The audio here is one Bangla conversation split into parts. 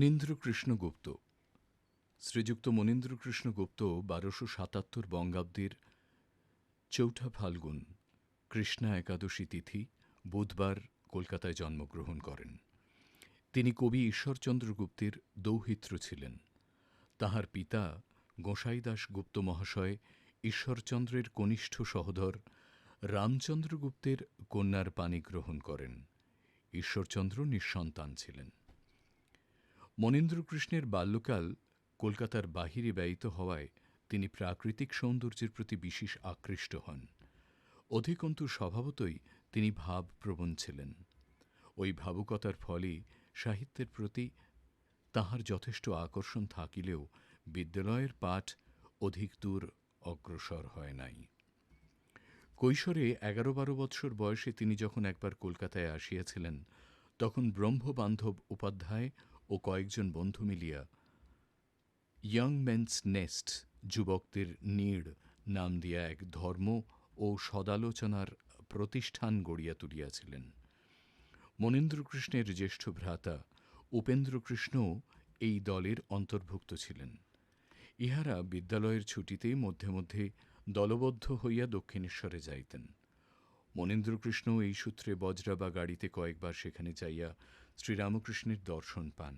মনীন্দ্রকৃষ্ণ গুপ্ত। শ্রীযুক্ত মনীন্দ্রকৃষ্ণ গুপ্ত বারোশো সাতাত্তর বঙ্গাব্দের চৌঠা ফাল্গুন, কৃষ্ণা একাদশী তিথি, বুধবার কলকাতায় জন্মগ্রহণ করেন। তিনি কবি ঈশ্বরচন্দ্র গুপ্তের দৌহিত্র ছিলেন। তাঁহার পিতা গোসাইদাস গুপ্ত মহাশয়, ঈশ্বরচন্দ্রের কনিষ্ঠ সহোদর রামচন্দ্র গুপ্তের কন্যার পানি গ্রহণ করেন। ঈশ্বরচন্দ্র নিঃসন্তান ছিলেন। মনীন্দ্রকৃষ্ণের বাল্যকাল কলকাতার বাহিরে ব্যয়িত হওয়ায় তিনি প্রাকৃতিক সৌন্দর্যের প্রতি বিশেষ আকৃষ্ট হন। অধিকন্তু স্বভাবতই তিনি ভাবপ্রবণ ছিলেন। ওই ভাবুকতার ফলে সাহিত্যের প্রতি তাহার যথেষ্ট আকর্ষণ থাকিলেও বিদ্যালয়ের পাঠ অধিক দূর অগ্রসর হয় নাই। কৈশোরে এগারো বারো বৎসর বয়সে তিনি যখন একবার কলকাতায় আসিয়াছিলেন, তখন ব্রহ্মবান্ধব উপাধ্যায় ও কয়েকজন বন্ধু মিলিয়া ইয়ং মেন্স নেস্ট যুবকদের নীড় নাম দিয়া এক ধর্ম ও সদালোচনার প্রতিষ্ঠান গড়িয়া তুলিয়াছিলেন। মনেন্দ্রকৃষ্ণের জ্যেষ্ঠ ভ্রাতা উপেন্দ্রকৃষ্ণও এই দলের অন্তর্ভুক্ত ছিলেন। ইহারা বিদ্যালয়ের ছুটিতে মধ্যে মধ্যে দলবদ্ধ হইয়া দক্ষিণেশ্বরে যাইতেন। মনীন্দ্রকৃষ্ণ এই সূত্রে বজরা বা গাড়িতে কয়েকবার সেখানে যাইয়া শ্রীরামকৃষ্ণের দর্শন পান।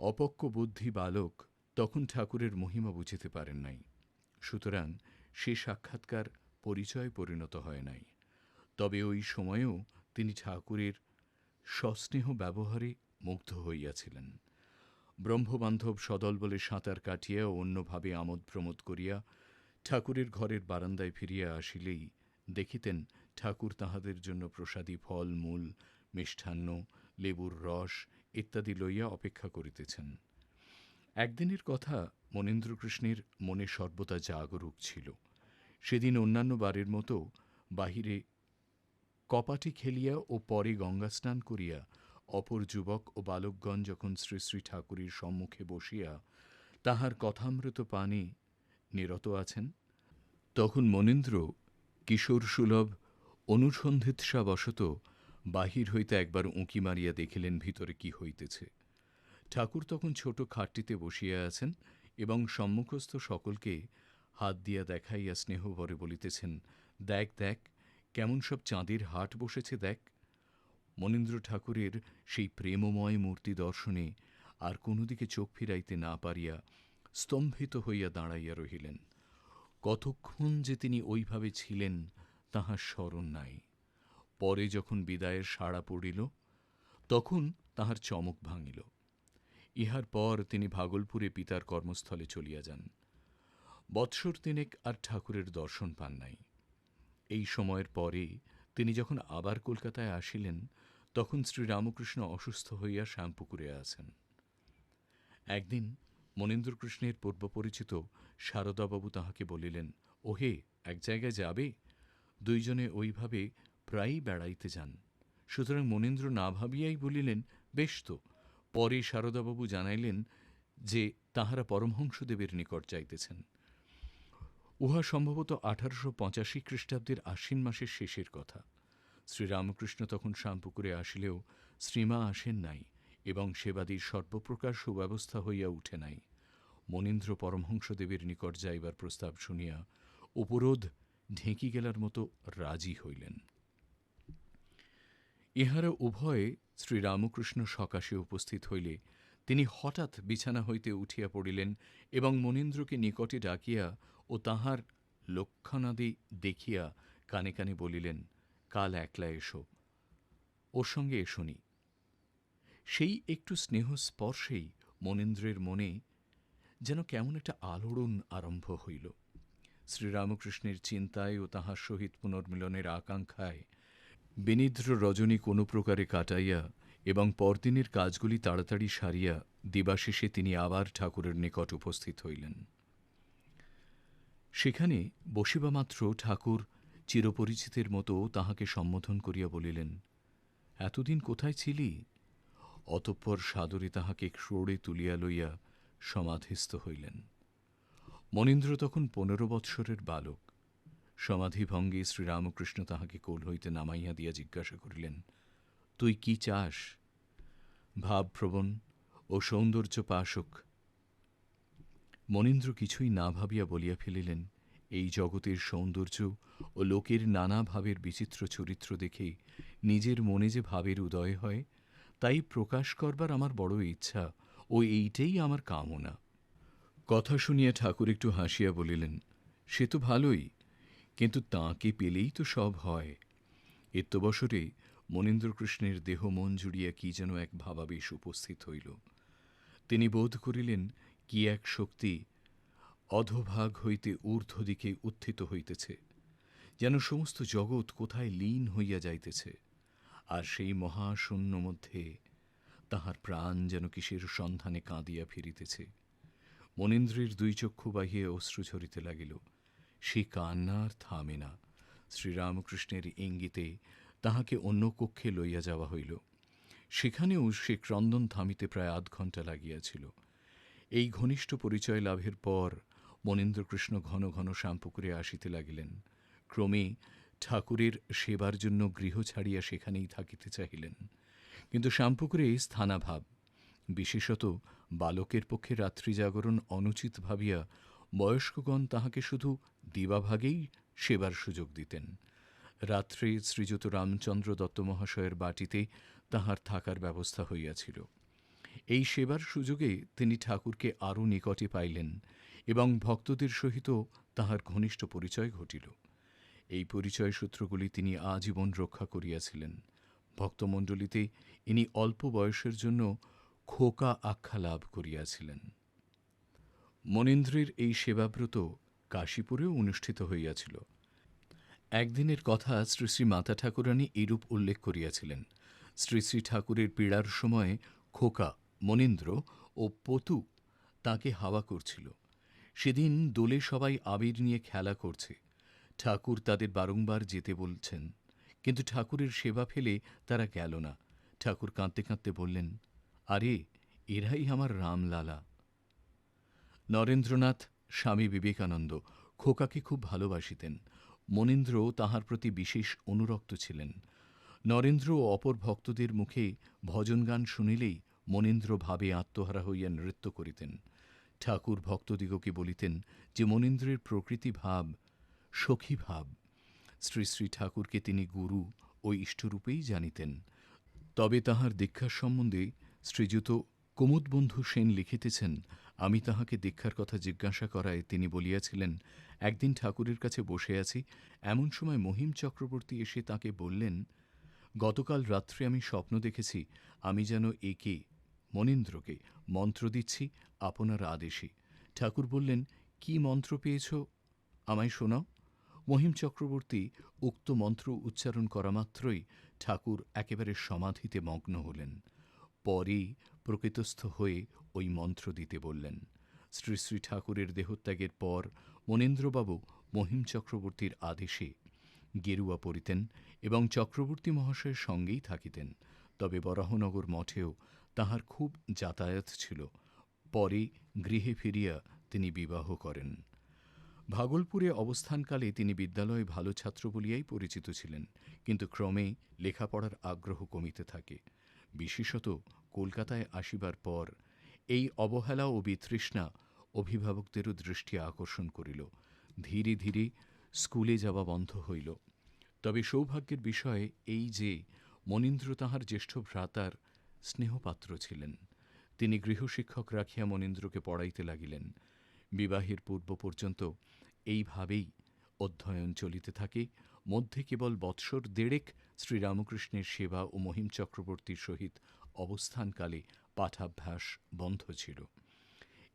অপক্ক বুদ্ধি বালক তখন ঠাকুরের মহিমা বুঝিতে পারেন নাই, সুতরাং সে সাক্ষাৎকার পরিচয় পরিণত হয় নাই। তবে ওই সময়েও তিনি ঠাকুরের সস্নেহ ব্যবহারে মুগ্ধ হইয়াছিলেন। ব্রহ্মবান্ধব সদল বলে সাঁতার কাটিয়া অন্যভাবে আমোদ প্রমোদ করিয়া ঠাকুরের ঘরের বারান্দায় ফিরিয়া আসিলেই দেখিতেন ঠাকুর তাহাদের জন্য প্রসাদী ফল, মূল, মিষ্টান্ন লেবুর রস ইত্যাদি লইয়া অপেক্ষা করিতেছেন। একদিনের কথা মনেন্দ্রকৃষ্ণের মনে সর্বদা জাগরুক ছিল। সেদিন অন্যান্য বারের মতো বাহিরে কপাটি খেলিয়া ও পরে গঙ্গা স্নান করিয়া অপর যুবক ও বালকগণ যখন শ্রী শ্রী ঠাকুরের সম্মুখে বসিয়া তাহার কথামৃত পানে নিরত আছেন, তখন মনেন্দ্র কিশোর সুলভ অনুসন্ধিৎসাবশত বাহির হইতে একবার উঁকি মারিয়া দেখিলেন ভিতরে কি হইতেছে। ঠাকুর তখন ছোট খাটটিতে বসিয়া আছেন এবং সম্মুখস্থ সকলকে হাত দিয়া দেখাইয়া স্নেহভরে বলিতেছেন, দেখ দেখ, কেমন সব চাঁদের হাট বসেছে, দেখ। মনীন্দ্র ঠাকুরের সেই প্রেমময় মূর্তি দর্শনে আর কোনো দিকে চোখ ফিরাইতে না পারিয়া স্তম্ভিত হইয়া দাঁড়াইয়া রহিলেন। কতক্ষণ যে তিনি ওইভাবে ছিলেন, তাহার স্মরণ নাই। পরে যখন বিদায়ের সাড়া পড়িল, তখন তাহার চমক ভাঙিল। ইহার পর তিনি ভাগলপুরে পিতার কর্মস্থলে চলিয়া যান। বৎসর তিনেক আর ঠাকুরের দর্শন পান নাই। এই সময়ের পরে তিনি যখন আবার কলকাতায় আসিলেন, তখন শ্রীরামকৃষ্ণ অসুস্থ হইয়া শ্যামপুকুরে আছেন। একদিন মনীন্দ্রকৃষ্ণের পূর্বপরিচিত শারদাবাবু তাহাকে বলিলেন, ওহে, এক জায়গায় যাবে? দুইজনে ওইভাবে প্রায়ই বেড়াইতে যান। সুতরাং মনীন্দ্র না ভাবিয়াই বলিলেন, বেশ তো। পরে শারদাবাবু জানাইলেন যে, তাহারা পরমহংসদেবের নিকট যাইতেছেন। উহা সম্ভবত আঠারোশো পঁচাশি খ্রিস্টাব্দের আশ্বিন মাসের শেষের কথা। শ্রীরামকৃষ্ণ তখন শ্যামপুকুরে আসিলেও শ্রীমা আসেন নাই এবং সেবাদীর সর্বপ্রকার সুব্যবস্থা হইয়া উঠে নাই। মনীন্দ্র পরমহংসদেবের নিকট যাইবার প্রস্তাব শুনিয়া উপরোধ ঢেঁকি গেলার মতো রাজি হইলেন। ইহারা উভয়ে শ্রীরামকৃষ্ণ সকাশে উপস্থিত হইলে তিনি হঠাৎ বিছানা হইতে উঠিয়া পড়িলেন এবং মনীন্দ্রকে নিকটে ডাকিয়া ও তাহার লক্ষণাদি দেখিয়া কানে কানে বলিলেন, কাল একলা এসো। ওর সঙ্গে এসোনি। সেই একটু স্নেহ স্পর্শেই মনীন্দ্রের মনে যেন কেমন একটা আলোড়ন আরম্ভ হইল। শ্রীরামকৃষ্ণের চিন্তায় ও তাহার সহিত পুনর্মিলনের আকাঙ্ক্ষায় বিনিদ্র রজনী কোনো প্রকারে কাটাইয়া এবং পরদিনের কাজগুলি তাড়াতাড়ি সারিয়া দিবাশেষে তিনি আবার ঠাকুরের নিকট উপস্থিত হইলেন। সেখানে বসিবামাত্র ঠাকুর চিরপরিচিতের মতো তাহাকে সম্বোধন করিয়া বলিলেন, এতদিন কোথায় ছিলি? অতঃপর সাদরে তাহাকে ক্রোড়ে তুলিয়া লইয়া সমাধিস্থ হইলেন। মনীন্দ্র তখন পনেরো বৎসরের বালক। সমাধিভঙ্গে শ্রীরামকৃষ্ণ তাহাকে কোল হইতে নামাইয়া দিয়া জিজ্ঞাসা করিলেন, তুই কি চাস? ভাবপ্রবণ ও সৌন্দর্য পাশক। মনীন্দ্র কিছুই না ভাবিয়া বলিয়া ফেলিলেন, এই জগতের সৌন্দর্য ও লোকের নানা ভাবের বিচিত্র চরিত্র দেখে নিজের মনে যে ভাবের উদয় হয়, তাই প্রকাশ করবার আমার বড় ইচ্ছা ও এইটেই আমার কামনা। কথা শুনিয়া ঠাকুর একটু হাসিয়া বলিলেন, সে তো ভালোই। কিন্তু তাঁকে পেলেই তো সব হয়। এত্তবসরে মনীন্দ্রকৃষ্ণের দেহ মন জুড়িয়া কি যেন এক ভাবাবেশ উপস্থিত হইল। তিনি বোধ করিলেন, কি এক শক্তি অধভাগ হইতে ঊর্ধ্ব দিকে উত্থিত হইতেছে, যেন সমস্ত জগৎ কোথায় লীন হইয়া যাইতেছে, আর সেই মহাশূন্য মধ্যে তাহার প্রাণ যেন কিসের সন্ধানে কাঁদিয়া ফিরিতেছে। মনীন্দ্রের দুই চক্ষু বাহিয়ে অশ্রু ঝরিতে লাগিল। সে কান্নার থামে না। শ্রীরামকৃষ্ণের ইঙ্গিতে তাহাকে অন্য কক্ষে লইয়া যাওয়া হইল। সেখানেও সে ক্রন্দন থামিতে প্রায় আধ ঘণ্টা লাগিয়াছিল। এই ঘনিষ্ঠ পরিচয় লাভের পর মনীন্দ্রকৃষ্ণ ঘন ঘন শ্যামপুকুরে আসিতে লাগিলেন। ক্রমে ঠাকুরের সেবার জন্য গৃহ ছাড়িয়া সেখানেই থাকিতে চাহিলেন। কিন্তু শ্যামপুকুরে স্থানাভাব, বিশেষত বালকের পক্ষে রাত্রি জাগরণ অনুচিত ভাবিয়া বয়স্কগণ তাহাকে শুধু দিবাভাগেই সেবার সুযোগ দিতেন। রাত্রে শ্রীযুত রামচন্দ্র দত্ত মহাশয়ের বাটিতে তাহার থাকার ব্যবস্থা হইয়াছিল। এই সেবার সুযোগে তিনি ঠাকুরকে আরও নিকটে পাইলেন এবং ভক্তদের সহিত তাহার ঘনিষ্ঠ পরিচয় ঘটিল। এই পরিচয় সূত্রগুলি তিনি আজীবন রক্ষা করিয়াছিলেন। ভক্তমণ্ডলীতে ইনি অল্প বয়সের জন্য খোকা আখ্যা লাভ করিয়াছিলেন। মনীন্দ্রের এই সেবাব্রত কাশীপুরেও অনুষ্ঠিত হইয়াছিল। একদিনের কথা শ্রী শ্রী মাতা ঠাকুরানী এরূপ উল্লেখ করিয়াছিলেন। শ্রী শ্রী ঠাকুরের পীড়ার সময় খোকা, মনীন্দ্র ও পতু তাকে হাওয়া করছিল। সেদিন দোলে সবাই আবির নিয়ে খেলা করছে। ঠাকুর তাদের বারংবার যেতে বলছেন, কিন্তু ঠাকুরের সেবা ফেলে তারা গেল না। ঠাকুর কাঁদতে কাঁদতে বললেন, আরে, এরাই আমার রামলালা। নরেন্দ্রনাথ স্বামী বিবেকানন্দ খোকাকে খুব ভালোবাসিতেন। মনীন্দ্র তাহার প্রতি বিশেষ অনুরক্ত ছিলেন। নরেন্দ্র ও অপর ভক্তদের মুখে ভজনগান শুনিলেই মনীন্দ্র ভাবে আত্মহারা হইয়া নৃত্য করিতেন। ঠাকুর ভক্তদিগকে বলিতেন যে মনীন্দ্রের প্রকৃতি ভাব সখী ভাব। শ্রী শ্রী ঠাকুরকে তিনি গুরু ও ইষ্টরূপেই জানিতেন। তবে তাহার দীক্ষার সম্বন্ধে শ্রীযুত কুমুদবন্ধু সেন লিখিতেছেন আমি তাহাকে দীক্ষার কথা জিজ্ঞাসা করায় তিনি বলিয়াছিলেন, একদিন ঠাকুরের কাছে বসে আছি, এমন সময় মহিম চক্রবর্তী এসে তাকে বললেন, গতকাল রাত্রে আমি স্বপ্ন দেখেছি, আমি যেন একে, মনীন্দ্রকে, মন্ত্র দিচ্ছি, আপনার আদেশে ঠাকুর বললেন, কি মন্ত্র পেয়েছ? আমায় শোনাও মহিম চক্রবর্তী উক্ত মন্ত্র উচ্চারণ করা মাত্রই ঠাকুর একেবারে সমাধিতে মগ্ন হলেন। পরেই প্রকৃতস্থ হয়ে ওই মন্ত্র দিতে বললেন। শ্রী শ্রী ঠাকুরের দেহত্যাগের পর মনেন্দ্রবাবু মহিম চক্রবর্তীর আদেশে গেরুয়া পরিতেন এবং চক্রবর্তী মহাশয়ের সঙ্গেই থাকিতেন। তবে বরাহনগর মঠেও তাহার খুব যাতায়াত ছিল। পরে গৃহে ফিরিয়া তিনি বিবাহ করেন। ভাগলপুরে অবস্থানকালে তিনি বিদ্যালয়ে ভালো ছাত্র বলিয়াই পরিচিত ছিলেন, কিন্তু ক্রমে লেখাপড়ার আগ্রহ কমিতে থাকে। বিশেষত কলকাতায় আসিবার পর এই অবহেলা ও বিতৃষ্ণা অভিভাবকদেরও দৃষ্টি আকর্ষণ করিল। ধীরে ধীরে স্কুলে যাওয়া বন্ধ হইল। তবে সৌভাগ্যের বিষয়ে এই যে মনীন্দ্র তাহার জ্যেষ্ঠ ভ্রাতার স্নেহপাত্র ছিলেন। তিনি গৃহশিক্ষক রাখিয়া মনীন্দ্রকে পড়াইতে লাগিলেন। বিবাহের পূর্ব পর্যন্ত এইভাবেই অধ্যয়ন চলিতে থাকে মধ্যে কেবল বৎসর দেড়েক শ্রীরামকৃষ্ণের সেবা ও মহিম চক্রবর্তীর সহিত অবস্থানকালে পাঠাভ্যাস বন্ধ ছিল।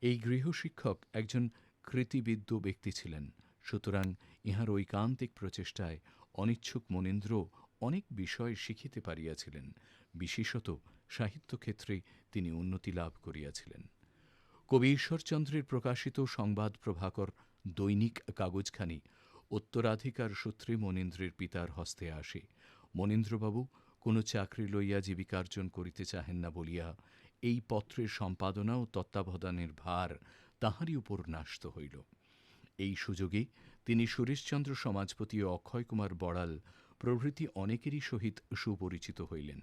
এই গৃহশিক্ষক একজন কৃতিবিদ্য ব্যক্তি ছিলেন। সুতরাং ইহার ঐকান্তিক প্রচেষ্টায় অনিচ্ছুক মনীন্দ্র অনেক বিষয় শিখিতে পারিয়াছিলেন। বিশেষত সাহিত্যক্ষেত্রে তিনি উন্নতি লাভ করিয়াছিলেন। কবি ঈশ্বরচন্দ্রের প্রকাশিত সংবাদ প্রভাকর দৈনিক কাগজখানি উত্তরাধিকার সূত্রে মনীন্দ্রের পিতার হস্তে আসে। মনীন্দ্রবাবু, কোনো চাকরি লইয়া জীবিকার্জন করিতে চাহেন না বলিয়া, এই পত্রের সম্পাদনা ও তত্ত্বাবধানের ভার তাহারই উপর ন্যস্ত হইল। এই সুযোগে তিনি সুরেশচন্দ্র সমাজপতি ও অক্ষয় কুমার বড়াল প্রভৃতি অনেকেরই সহিত সুপরিচিত হইলেন।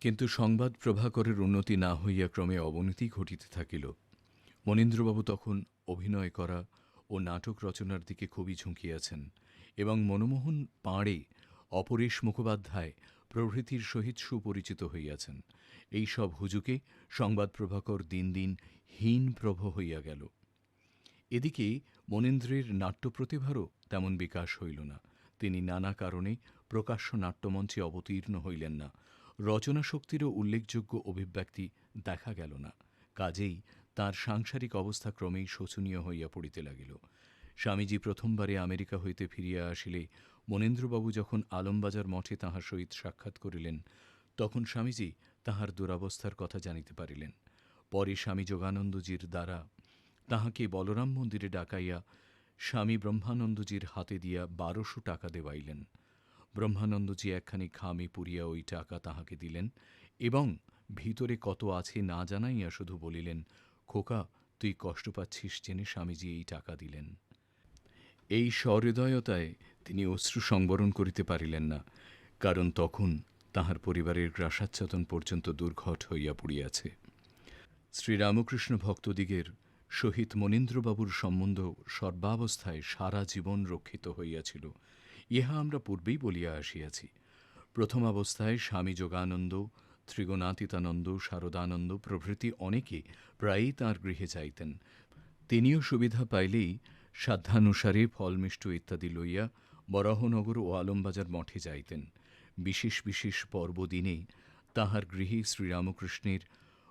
কিন্তু সংবাদ প্রভাকরের উন্নতি না হইয়া ক্রমে অবনতি ঘটিতে থাকিল। মনীন্দ্রবাবু তখন অভিনয় করা ও নাটক রচনার দিকে খুবই ঝুঁকিয়াছেন এবং মনমোহন পাঁড়ে অপরেশ মুখোপাধ্যায় প্রভৃতির সহিত সুপরিচিত হইয়াছেন এই সব হুজুকে সংবাদ প্রভাকর দিন দিন হীনপ্রভ হইয়া গেল। এদিকে মনেন্দ্রের নাট্য প্রতিভারও তেমন বিকাশ হইল না। তিনি নানা কারণে প্রকাশ্য নাট্যমঞ্চে অবতীর্ণ হইলেন না। রচনা শক্তিরও উল্লেখযোগ্য অভিব্যক্তি দেখা গেল না। কাজেই তার সাংসারিক অবস্থা ক্রমেই শোচনীয় হইয়া পড়িতে লাগিল। স্বামীজি প্রথমবারে আমেরিকা হইতে ফিরিয়া আসিলে মনেন্দ্রবাবু যখন আলমবাজার মঠে তাহার সহিত সাক্ষাৎ করিলেন, তখন স্বামীজি তাহার দুরাবস্থার কথা জানিতে পারিলেন। পরে স্বামী যোগানন্দজির দ্বারা তাহাকে বলরাম মন্দিরে ডাকাইয়া স্বামী ব্রহ্মানন্দজির হাতে দিয়া বারোশো টাকা দেওয়াইলেন। ব্রহ্মানন্দজি একখানি খামে পুরিয়া ওই টাকা তাহাকে দিলেন এবং ভিতরে কত আছে না জানাইয়া শুধু বলিলেন খোকা, তুই কষ্ট পাচ্ছিস জেনে স্বামীজি এই টাকা দিলেন। এই সহৃদয়তায় তিনি অশ্রু সংবরণ করিতে পারিলেন না, কারণ তখন তাহার পরিবারের গ্রাসাচ্ছাদন পর্যন্ত দুর্ঘট হইয়া পড়িয়াছে। শ্রীরামকৃষ্ণ ভক্তদিগের সহিত মনীন্দ্রবাবুর সম্বন্ধ সর্বাবস্থায় সারা জীবন রক্ষিত হইয়াছিল, ইহা আমরা পূর্বেই বলিয়া আসিয়াছি। প্রথম অবস্থায় স্বামী যোগানন্দ ত্রিগুণাতীতানন্দ, শারদানন্দ প্রভৃতি অনেকে প্রায়ই তাঁর গৃহে যাইতেন। তিনিও সুবিধা পাইলেই সাধ্যানুসারে ফলমিষ্ট ইত্যাদি লইয়া বরাহনগর ও আলমবাজার মঠে যাইতেন। বিশেষ বিশেষ পর্বদিনে তাহার গৃহে শ্রীরামকৃষ্ণের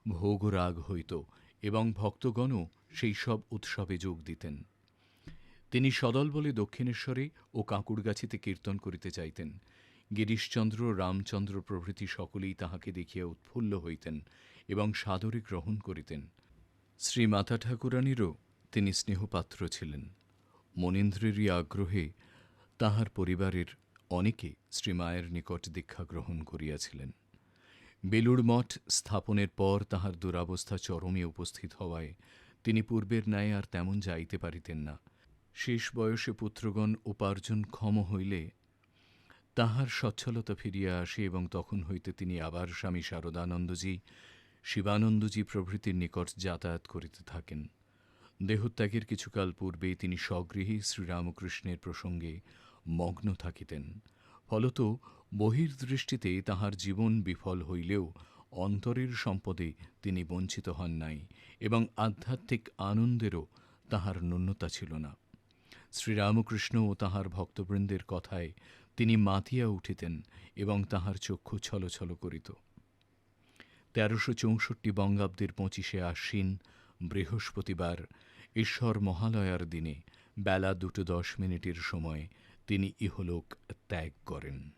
ভোগরাগ হইত এবং ভক্তগণও সেই সব উৎসবে যোগ দিতেন। তিনি সদল বলে দক্ষিণেশ্বরে ও কাঁকুড়গাছিতে কীর্তন করিতে চাইতেন গিরিশচন্দ্র রামচন্দ্র প্রভৃতি সকলেই তাহাকে দেখিয়া উৎফুল্ল হইতেন এবং সাদরে গ্রহণ করিতেন। শ্রী মাতা ঠাকুরানীরও তিনি স্নেহপাত্র ছিলেন। মনীন্দ্রেরই আগ্রহে তাহার পরিবারের অনেকে শ্রীমায়ের নিকট দীক্ষা গ্রহণ করিয়াছিলেন। বেলুড় মঠ স্থাপনের পর তাহার দুরাবস্থা চরমে উপস্থিত হওয়ায় তিনি পূর্বের ন্যায় আর তেমন যাইতে পারিতেন না। শেষ বয়সে পুত্রগণ উপার্জন ক্ষম হইলে তাহার সচ্ছলতা ফিরিয়া আসে এবং তখন হইতে তিনি আবার স্বামী শারদানন্দজি, শিবানন্দজি প্রভৃতির নিকট যাতায়াত করিতে থাকেন। দেহত্যাগের কিছুকাল পূর্বে তিনি স্বগৃহী শ্রীরামকৃষ্ণের প্রসঙ্গে মগ্ন থাকিতেন। ফলত বহির্দৃষ্টিতে তাহার জীবন বিফল হইলেও অন্তরের সম্পদে তিনি বঞ্চিত হন নাই এবং আধ্যাত্মিক আনন্দেরও তাহার ন্যূনতা ছিল না। শ্রীরামকৃষ্ণ ও তাহার ভক্তবৃন্দের কথায় তিনি মাতিয়া উঠিতেন এবং তাহার চক্ষু ছলছল করিত। তেরোশো চৌষট্টি বঙ্গাব্দের পঁচিশে আশ্বিন বৃহস্পতিবার ঈশ্বর মহালয়ার দিনে বেলা দুটো দশ মিনিটের সময় তিনি ইহলোক ত্যাগ করেন।